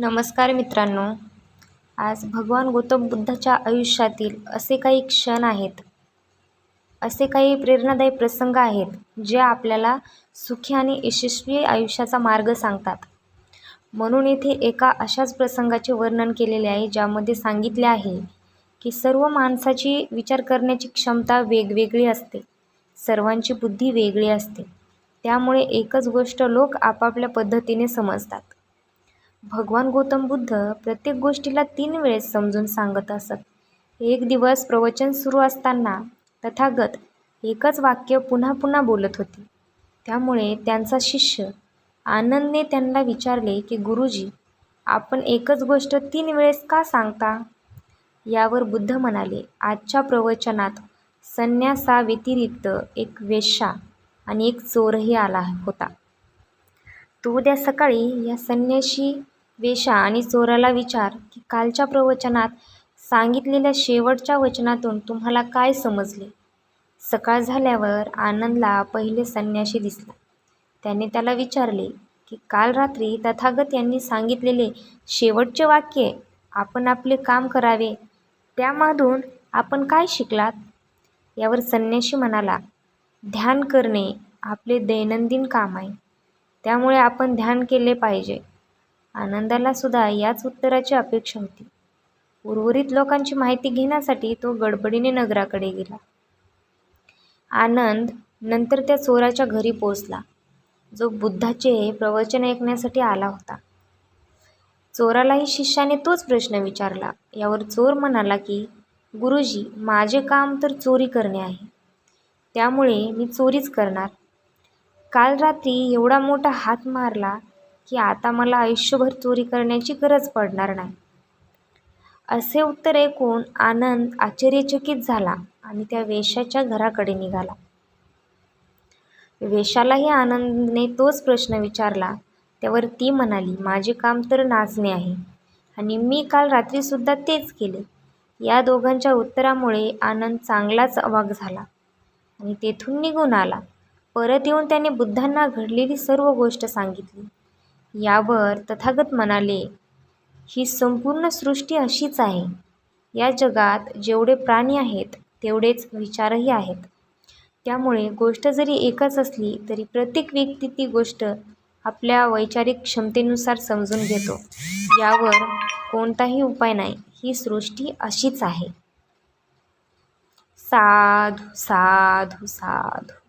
नमस्कार मित्रांनो. आज भगवान गौतम बुद्धाच्या आयुष्यातील असे काही क्षण आहेत. असे काही प्रेरणादायी प्रसंग आहेत जे आपल्याला सुखी आणि यशस्वी आयुष्याचा मार्ग सांगतात. म्हणून येथे एका अशाच प्रसंगाचे वर्णन केलेले आहे ज्यामध्ये सांगितले आहे की सर्व माणसाची विचार करण्याची क्षमता वेगवेगळी असते. सर्वांची बुद्धी वेगळी असते. त्यामुळे एकच गोष्ट लोक आपापल्या पद्धतीने समजतात. भगवान गौतम बुद्ध प्रत्येक गोष्टीला तीन वेळेस समजून सांगत असत. एक दिवस प्रवचन सुरू असताना तथागत एकच वाक्य पुन्हा पुन्हा बोलत होते. त्यामुळे त्यांचा शिष्य आनंदने त्यांना विचारले की गुरुजी आपण एकच गोष्ट तीन वेळेस का सांगता? यावर बुद्ध म्हणाले आजच्या प्रवचनात संन्यासाव्यतिरिक्त एक वेश्या आणि एक चोरही आला होता. तो उद्या सकाळी या संन्याशी वेशा आणि चोराला विचार की कालच्या प्रवचनात सांगितलेल्या शेवटच्या वचनातून तुम्हाला काय समजले? सकाळ झाल्यावर आनंदला पहिले संन्याशी दिसला. त्याने त्याला विचारले की काल रात्री तथागत यांनी सांगितलेले शेवटचे वाक्य आपण आपले काम करावे त्यामधून आपण काय शिकलात? यावर संन्याशी म्हणाला ध्यान करणे आपले दैनंदिन काम आहे. त्यामुळे आपण ध्यान केले पाहिजे. आनंदाला सुद्धा याच उत्तराची अपेक्षा होती. उर्वरित लोकांची माहिती घेण्यासाठी तो गडबडीने नगराकडे गेला. आनंद नंतर त्या चोराच्या घरी पोचला जो बुद्धाचे प्रवचन ऐकण्यासाठी आला होता. चोरालाही शिष्याने तोच प्रश्न विचारला. यावर चोर म्हणाला की गुरुजी माझे काम तर चोरी करणे आहे. त्यामुळे मी चोरीच करणार. काल रात्री एवढा मोठा हात मारला की आता मला आयुष्यभर चोरी करण्याची गरज पडणार नाही. असे उत्तर ऐकून आनंद आश्चर्यचकित झाला आणि त्या वेशाच्या घराकडे निघाला. वेशालाही आनंदने तोच प्रश्न विचारला. त्यावर ती म्हणाली माझे काम तर नाचणे आहे आणि मी काल रात्रीसुद्धा तेच केले या दोघांच्या उत्तरामुळे आनंद चांगलाच अवाक झाला आणि तेथून निघून आला. परत येऊन त्याने बुद्धांना घडलेली सर्व गोष्ट सांगितली. यावर तथागत म्हणाले ही संपूर्ण सृष्टी अशीच आहे. या जगात जेवढे प्राणी आहेत तेवढेच विचारही आहेत. त्यामुळे गोष्ट जरी एकच असली तरी प्रत्येक व्यक्ती ती गोष्ट आपल्या वैचारिक क्षमतेनुसार समजून घेतो. यावर कोणताही उपाय नाही. ही सृष्टी अशीच आहे. साधू साधू साधू.